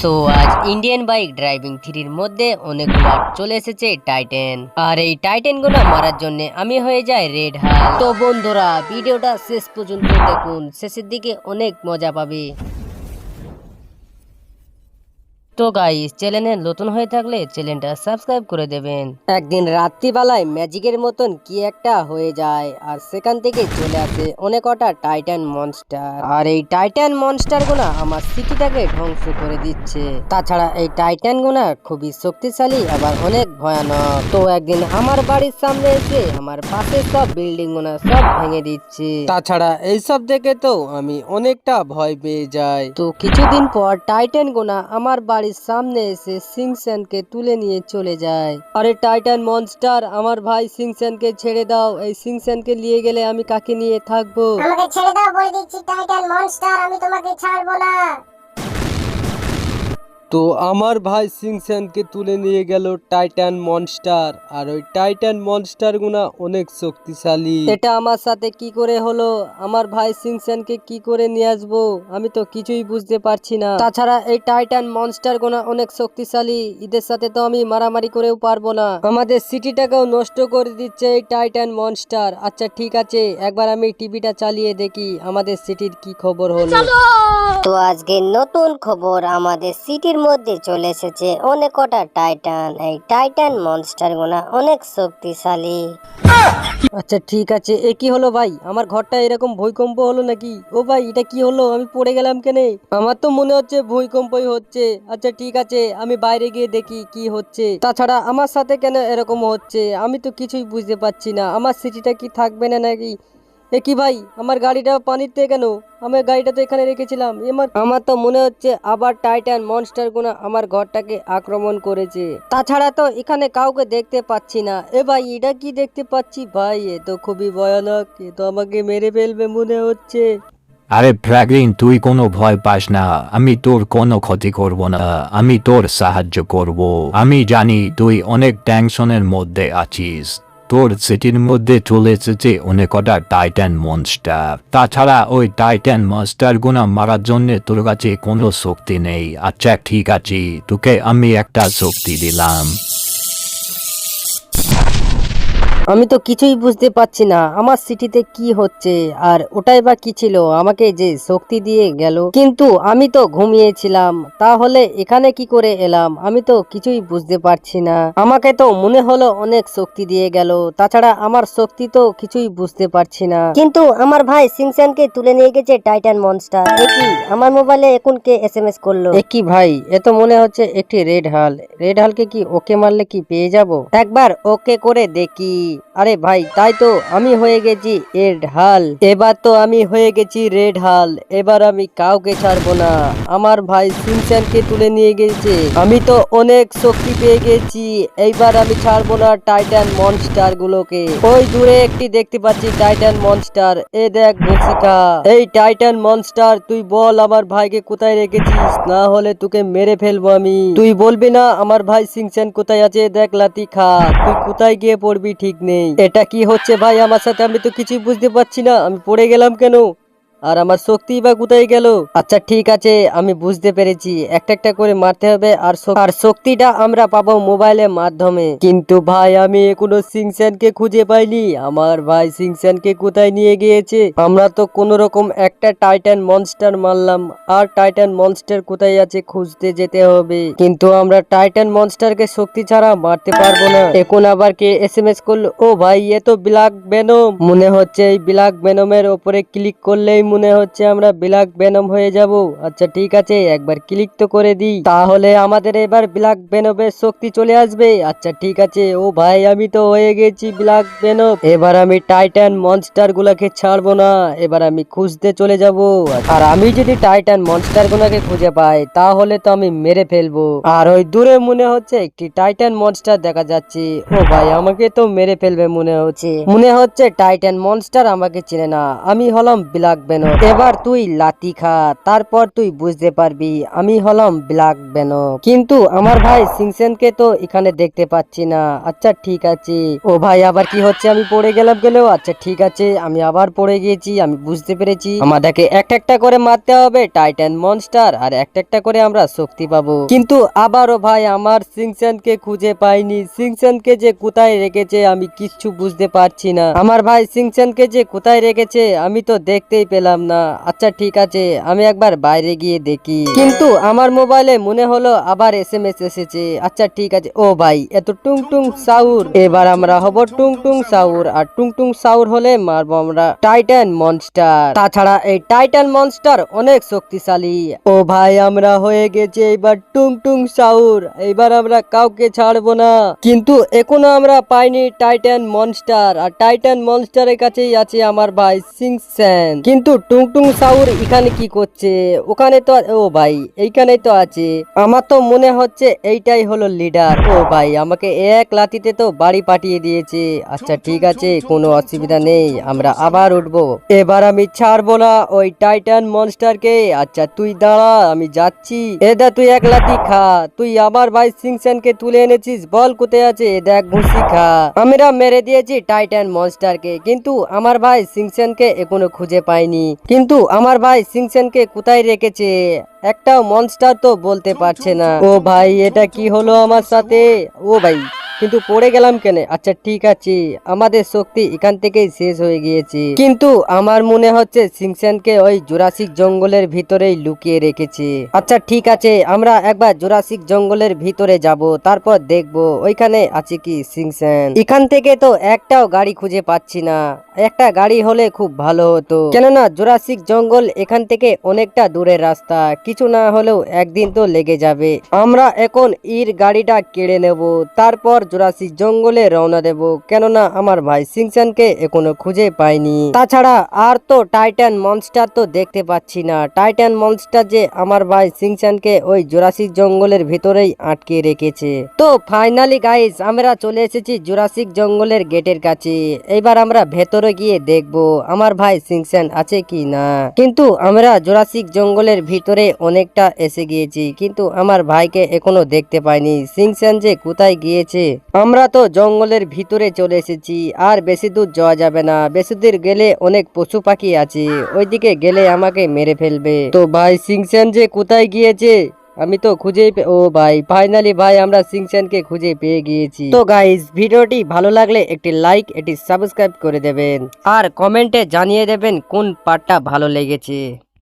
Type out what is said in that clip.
So আজ Indian bike driving থ্রির মধ্যে অনেকগুলো চলে এসেছে টাইটেন আর এই টাইটেনগুলো মারার জন্য আমি হয়ে যাই রেড হাল তো বন্ধুরা, ভিডিওটা শেষ পর্যন্ত দেখুন। শেষের দিকে অনেক মজা পাবে। তো গাইস চ্যানেলে নতুন হয়ে থাকলে চ্যানেলটা সাবস্ক্রাইব করে দেবেন। একদিন রাত্রিবেলায় ম্যাজিকের মতন কি একটা হয়ে যায়, আর সেখান থেকে চলে আসে অনেক কটা টাইটান মনস্টার আর এই টাইটান মনস্টার গুনা আমার সিটিটাকে ধ্বংস করে দিচ্ছে। তাছাড়া এই টাইটান গুনা খুবই শক্তিশালী, আবার অনেক ভয়ানক। তো একদিন আমার বাড়ির সামনে এসে আমার পাশে সব বিল্ডিং গুনা সব ভেঙে দিচ্ছে। তাছাড়া এইসব দেখে তো আমি অনেকটা ভয় পেয়ে যাই। তো কিছুদিন পর টাইটান গোনা আমার বাড়ির সামনে এসে সিংস্যানকে তুলে নিয়ে চলে যায়। আরে টাইটান মনস্টার, আমার ভাই সিংস্যানকে ছেড়ে দাও। এই সিংস্যানকে নিয়ে গেলে আমি কাকে নিয়ে থাকব? আমাকে ছেড়ে দাও বলে দিচ্ছি, টাইটান মনস্টার, আমি তোমাকে ছাড়বো না। তো আমার ভাই সিংস্যানকে তুলে নিয়ে গেল টাইটান মনস্টার। আর ওই টাইটান মনস্টার গুনা অনেক শক্তিশালী। এটা আমার সাথে কি করে হলো? আমার ভাই সিংস্যানকে কি করে নিয়ে আসব? আমি তো কিছুই বুঝতে পারছি না। তাছাড়া এই টাইটান মনস্টার গুনা অনেক শক্তিশালী। এদের সাথে তো আমি মারামারি করেও পারব না। আমাদের সিটিটাকেও নষ্ট করে দিচ্ছে এই টাইটান মনস্টার। আচ্ছা ঠিক আছে একবার আমি টিভিটা চালিয়ে দেখি আমাদের সিটির কি খবর হলো। তো আজকে নতুন খবর আমাদের সিটির মধ্যে চলে এসেছে। অনেক কটা টাইটান এই টাইটান মনস্টার গুনা অনেক শক্তিশালী। আচ্ছা ঠিক আছে। এ কি হলো ভাই? আমার ঘরটা এরকম ভূমিকম্প হলো নাকি? ও ভাই, এটা কি হলো? আমি পড়ে গেলাম কেনে? আমার তো মনে হচ্ছে ভূমিকম্পই হচ্ছে। আচ্ছা ঠিক আছে। আমি বাইরে গিয়ে দেখি কি হচ্ছে। তাছাড়া আমার সাথে কেন এরকম হচ্ছে? আমি তো কিছুই বুঝতে পারছি না। আমার সিটিটা কি থাকবে না নাকি? এ কি ভাই, আমার গাড়িটা পানিতে কেন? আমি গাড়িটা তো এখানে রেখেছিলাম। আমার তো মনে হচ্ছে আবার টাইটান মনস্টার গুনা আমার ঘরটাকে আক্রমণ করেছে। তাছাড়া তো এখানে কাউকে দেখতে পাচ্ছি না। এ ভাই, এটা কি দেখতে পাচ্ছি? ভাই, এ তো খুবই ভয়ানক। এ তো আমাকে মেরে ফেলবে মনে হচ্ছে। আরে ফ্র্যাগলিন তুই কোনো ভয় পাস না। আমি তোর কোনো ক্ষতি করব না। আমি তোর সাহায্য করব। আমি জানি তুই অনেক টেনশনের মধ্যে আছিস। তোর সিটির মধ্যে চলে এসেছে অনেক কটা টাইটান মনস্টার তাছাড়া ওই টাইটান মনস্টার গুনা মারার জন্য তোর কাছে কোনো শক্তি নেই। আচ্ছা ঠিক আছে, তোকে আমি একটা শক্তি দিলাম। আমি তো কিছুই বুঝতে পারছি না আমার সিটিতে কি হচ্ছে আর ওটাই বা কি ছিল? আমাকে যে শক্তি দিয়ে গেল। কিন্তু আমি তো ঘুমিয়েছিলাম তাহলে এখানে কি করে এলাম? আমি তো কিছুই বুঝতে পারছি না। আমাকে তো মনে হলো অনেক শক্তি দিয়ে গেল তাছাড়া আমার শক্তি তো কিছুই বুঝতে পারছি না। কিন্তু আমার ভাই সিংস্যানকে তুলে নিয়ে গেছে টাইটান মনস্টার। এ কি? আমার মোবাইলে এখন কে এস এম এস করল। এ কি ভাই? এ তো মনে হচ্ছে একটি রেড হাল। রেড হালকে কি ওকে মারলে কি পেয়ে যাব? একবার ওকে করে দেখি। আরে ভাই, তাই তো, আমি হয়ে গেছি রেড হাল। এবার তো আমি হয়ে গেছি রেড হাল, এবার আমি কাউকে ছাড়বো না। আমার ভাই সিনচ্যানকে তুলে নিয়ে গেছে। আমি তো অনেক শক্তি পেয়ে গেছি, এইবার আমি ছাড়বো না টাইটান মনস্টার গুলোকে ওই দূরে একটি দেখতে পাচ্ছি টাইটান মনস্টার, এ দেখ বসিকা এই টাইটান মনস্টার, তুই বল আমার ভাইকে কোথায় রেখেছিস? না হলে তোকে মেরে ফেলব আমি। তুই বলবি না, আমার ভাই সিংচান কোথায় আছে? দেখ লাতি খা, তুই কোথায় গিয়ে পড়বি ঠিক নেই। এটা কি হচ্ছে ভাই? আমার সাথে আমি তো কিছুই বুঝতে পারছি না। আমি পড়ে গেলাম কেন? আর আমার শক্তি বা কোথায় গেল? আচ্ছা ঠিক আছে, আমি বুঝতে পেরেছি। একটা একটা করে মারতে হবে আর আর শক্তিটা আমরা পাবো মোবাইলের মাধ্যমে। কিন্তু ভাই, আমি এখনও সিংস্যানকে খুঁজে পাইনি। আমার ভাই সিংস্যানকে কোথায় নিয়ে গিয়েছে? আমরা তো কোনো রকম একটা টাইটান মনস্টার মারলাম। আর টাইটান মনস্টার কোথায় আছে খুঁজতে যেতে হবে। কিন্তু আমরা টাইটান মনস্টারকে শক্তি ছাড়া মারতে পারব না। এখন আবার কে এস এম এস করল? ও ভাই, এ তো ব্ল্যাক বেনম মনে হচ্ছে এই ব্ল্যাক বেনমের ওপরে ক্লিক করলেই মনে হচ্ছে আমরা ব্ল্যাক বেনম হয়ে যাব। আচ্ছা ঠিক আছে, একবার ক্লিক তো করে দিই। তাহলে আমাদের এবার ব্ল্যাক বেনমের শক্তি চলে আসবে। আচ্ছা ঠিক আছে, ও ভাই, আমি তো হয়ে গেছি ব্ল্যাক বেনম এবার আমি টাইটান মনস্টার গুলাকে ছাড়বো না, এবার আমি খুঁজতে চলে যাব। আর আমি যদি টাইটান মনস্টার গুলাকে খুঁজে পাই, তাহলে তো আমি মেরে ফেলব। আর ওই দূরে মনে হচ্ছে একটি টাইটান মনস্টার দেখা যাচ্ছে। ও ভাই, আমাকে তো মেরে ফেলবে মনে হচ্ছে। মনে হচ্ছে টাইটান মনস্টার আমাকে চিনে না। আমি হলাম ব্ল্যাক বেনম কেন এবার তুই লাতি খা, তারপর তুই বুঝতে পারবি, আমি হলাম ব্ল্যাক বেনো। কিন্তু আমার ভাই সিংসেনকে তো এখানে দেখতে পাচ্ছি না। আচ্ছা ঠিক আছে। ও ভাই, আবার কি হচ্ছে? আমি পড়ে গেলাম গেলেও আচ্ছা ঠিক আছে। আমি আবার পড়ে গিয়েছি, আমি বুঝতে পেরেছি। আমাদেরকে একটা একটা করে মারতে হবে, টাইটান মনস্টার, আর একটা একটা করে আমরা শক্তি পাবো। কিন্তু আবারও ভাই, আমার সিংসেনকে খুঁজে পাইনি। সিংসেনকে যে কোথায় রেখেছে, আমি কিচ্ছু বুঝতে পারছি না। আমার ভাই সিংসেনকে যে কোথায় রেখেছে, আমি তো দেখতেই পেলাম না আচ্ছা ঠিক আছে, আমি একবার বাইরে গিয়ে দেখি। কিন্তু আমার মোবাইলে মনে হলো আবার এস এম এস এসেছে। আচ্ছা ঠিক আছে। ও ভাই, এত টুং টুং সাউর। এবার আমরা হব টুং টুং সাউর, আর টুং টুং সাউর হলে মারবো আমরা টাইটান মনস্টার। তাছাড়া এই টাইটান মনস্টার অনেক শক্তিশালী। ও ভাই, আমরা হয়ে গেছে এবার টুং টুং সাউর এবার আমরা কাউকে ছাড়বো না। কিন্তু এখনও আমরা পাইনি টাইটান মনস্টার, আর টাইটান মনস্টারের কাছেই আছে আমার ভাই সিংসেন। কিন্তু টুং টুং সাউর এখানে কি করছে? ওখানে তো ও ভাই এইখানে তো আছে। আমার তো মনে হচ্ছে এইটাই হলো লিডার ও ভাই, আমাকে এক লাতিতে তো বাড়ি পাঠিয়ে দিয়েছে। আচ্ছা ঠিক আছে, কোনো অসুবিধা নেই, আমরা আবার উঠবো। এবার আমি ছাড়বো না ওই টাইটান মনস্টারকে আচ্ছা তুই দাঁড়া, আমি যাচ্ছি। এদা তুই এক লাতি খা। তুই আবার ভাই সিংসেনকে তুলে এনেছিস, বল কোথায় আছে? দেখ ঘুষি খা। আমরা মেরে দিয়েছি টাইটান মনস্টারকে কিন্তু আমার ভাই সিংসেনকে এখনও খুঁজে পাইনি। কিন্তু আমার ভাই সিংসেনকে কোথায় রেখেছে? একটাও মনস্টার তো বলতে পারছে না। ও ভাই এটা কি হলো আমার সাথে? ও ভাই। কিন্তু পড়ে গেলাম কেন? আচ্ছা ঠিক আছে। আমাদের শক্তি এখান থেকেই শেষ হয়ে গিয়েছে। কিন্তু আমার মনে হচ্ছে সিংসেনকে ওই জুরাসিক জঙ্গলের ভিতরেই লুকিয়ে রেখেছে। আচ্ছা ঠিক আছে, আমরা একবার জোরাসিক জঙ্গলের ভিতরে যাব, তারপর দেখব ওইখানে আছে কি সিংসেন। এখান থেকে তো একটাও গাড়ি খুঁজে পাচ্ছি না। একটা গাড়ি হলে খুব ভালো হতো। কেননা জোরাসিক জঙ্গল এখান থেকে অনেকটা দূরের রাস্তা, কিছু না হলেও একদিন তো লেগে যাবে। আমরা এখন ইর গাড়িটা কেড়ে নেব, তারপর জুরাসিক জঙ্গলে রওনা দেব। কেননা আমার ভাই সিংসনকে এখনও খুঁজে পাইনি। তাছাড়া আর তো টাইটান মনস্টার তো দেখতে পাচ্ছি না। টাইটান মনস্টার যে আমার ভাই সিংসনকে ওই জুরাসিক জঙ্গলের ভিতরেই আটকে রেখেছে। তো ফাইনালি গাইস, আমরা চলে এসেছি জুরাসিক জঙ্গলের গেটের কাছে। এবার আমরা ভেতরে গিয়ে দেখব আমার ভাই সিংসন আছে কি না। কিন্তু আমরা জুরাসিক জঙ্গলের ভিতরে অনেকটা এসে গিয়েছি, কিন্তু আমার ভাইকে এখনও দেখতে পাইনি। সিংসান যে কোথায় গিয়েছে? আমরা তো জঙ্গলের ভিতরে চলে এসেছি, আর বেশি দূর যাওয়া যাবে না। বেশি দূর গেলে অনেক পশু পাখি আছে, ওইদিকে গেলে আমাকে মেরে ফেলবে। তো ভাই, সিংসন যে কোথায় গিয়েছে? আমি তো খুঁজেই ও ভাই ফাইনালি ভাই, আমরা সিংসনকে খুঁজে পেয়ে গিয়েছি। তো গাইস ভিডিওটি ভালো লাগলে একটি লাইক এটি সাবস্ক্রাইব করে দেবেন। আর কমেন্টে জানিয়ে দেবেন কোন পার্টটা ভালো লেগেছে।